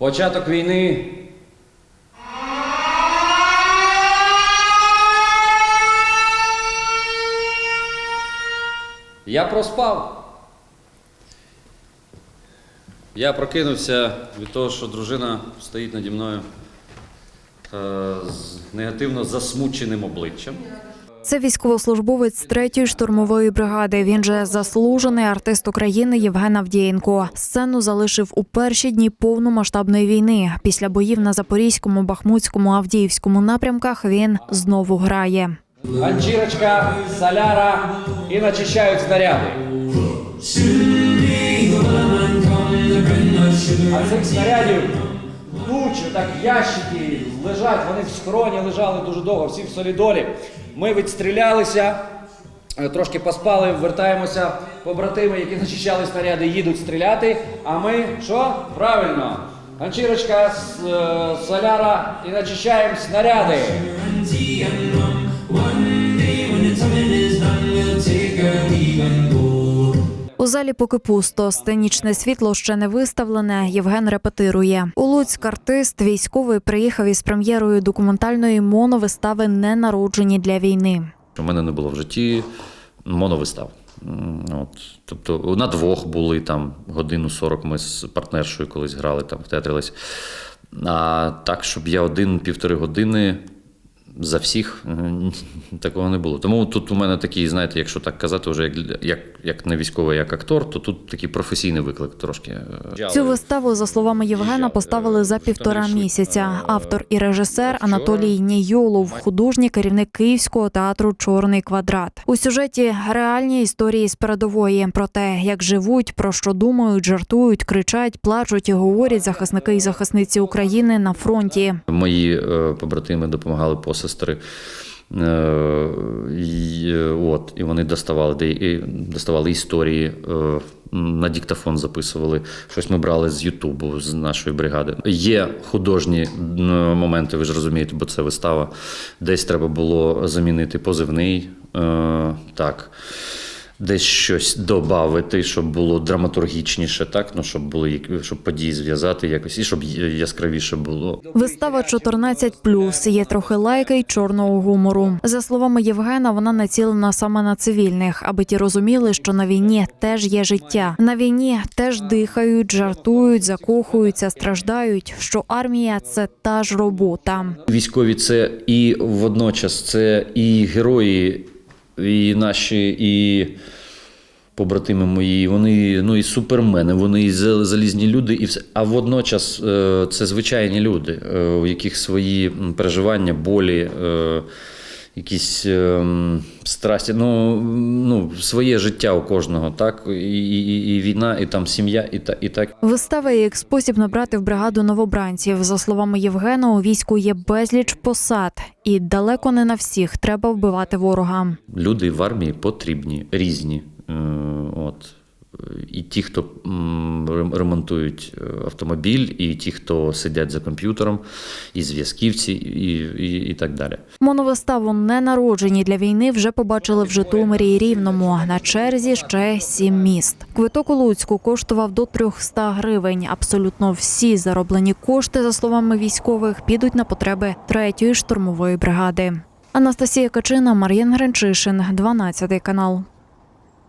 Початок війни. Я проспав. Я прокинувся від того, що дружина стоїть наді мною е, з негативно засмученим обличчям. Це військовослужбовець третьої штурмової бригади. Він же заслужений артист України Євген Авдієнко. Сцену залишив у перші дні повномасштабної війни. Після боїв на Запорізькому, Бахмутському, Авдіївському напрямках він знову грає. Ганчірочка, соляра і начищають снаряди. А цих снарядів тучі, так ящики лежать, вони в схроні лежали дуже довго, всі в солідолі. Ми відстрілялися, е, трошки поспали, вертаємося. Побратими, які зачищали снаряди, їдуть стріляти. А ми що? Правильно. Ганчірочка, е, соляра і начищаємо снаряди. Залі поки пусто. Сценічне світло ще не виставлене. Євген репетирує. У Луцьк артист військовий приїхав із прем'єрою документальної моновистави «Ненароджені для війни. У мене не було в житті моновистав. От. Тобто на двох були там годину 40 ми з партнершою колись грали там в театрі Лесь. А так, щоб я один-півтори години за всіх такого не було. Тому тут у мене такий, знаєте, якщо так казати, вже як, для- як, як не військовий, як актор, то тут такий професійний виклик трошки. Цю виставу, за словами Євгена, поставили за півтора місяця. Автор і режисер Анатолій Нійолов, художній керівник Київського театру Чорний квадрат. У сюжеті реальні історії з передової про те, як живуть, про що думають, жартують, кричать, плачуть і говорять захисники і захисниці України на фронті. Мої е, побратими допомагали посестри. Е, і, е, от, і вони доставали, і, доставали історії, е, на диктофон записували. Щось ми брали з Ютубу, з нашої бригади. Є художні моменти, ви ж розумієте, бо це вистава. Десь треба було замінити позивний. Так. Десь щось додати, щоб було драматургічніше, так? Ну, щоб були щоб події зв'язати якось, і щоб яскравіше було. Вистава 14+, є трохи лайки й чорного гумору. За словами Євгена, вона націлена саме на цивільних, аби ті розуміли, що на війні теж є життя. На війні теж дихають, жартують, закохуються, страждають. Що армія це та ж робота. Військові це і водночас це і герої, і наші, і побратими мої, вони ну і супермени, вони і залізні люди, і все. А водночас е, це звичайні люди, е, у яких свої переживання, болі. Якісь е, м, страсті, ну, ну, своє життя у кожного, так? І, і, і війна, і там сім'я, і, та, і так. Вистава як спосіб набрати в бригаду новобранців. За словами Євгена, у війську є безліч посад, і далеко не на всіх треба вбивати ворога. люди в армії потрібні, різні. Е, От. І ті, хто ремонтують е, автомобіль, і ті, хто сидять за комп'ютером, і зв'язківці, і, і, і так далі. Моновиставу не народжені для війни вже побачили в Житомирі і Рівному. На черзі ще сім міст. Квиток у Луцьку коштував до 300 гривень. Абсолютно всі зароблені кошти, за словами військових, підуть на потреби третьої штурмової бригади. Анастасія Качина, Мар'ян Гринчишин, 12 канал.